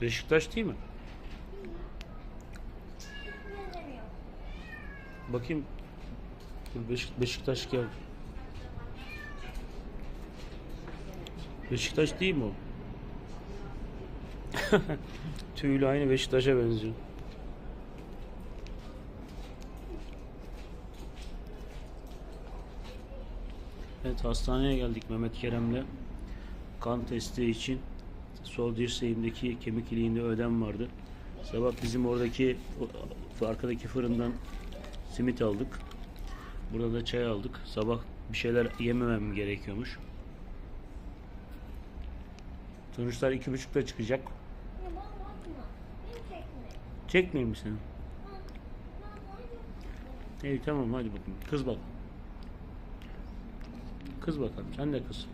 Beşiktaş değil mi? Bakayım. Beşik, Beşiktaş gel. Beşiktaş değil mi o? Tüylü aynı Beşiktaş'a benziyor. Evet hastaneye geldik Mehmet Kerem'le. Kan testi için sol dirseğimdeki kemik iliğinde ödem vardı. Sabah bizim oradaki arkadaki fırından simit aldık. Burada da çay aldık. Sabah bir şeyler yememem gerekiyormuş. Sonuçlar iki buçukta çıkacak. Çekmeyeyim mi seni? İyi tamam hadi bakalım. Kız bak. Kız bakalım. Sen de kız.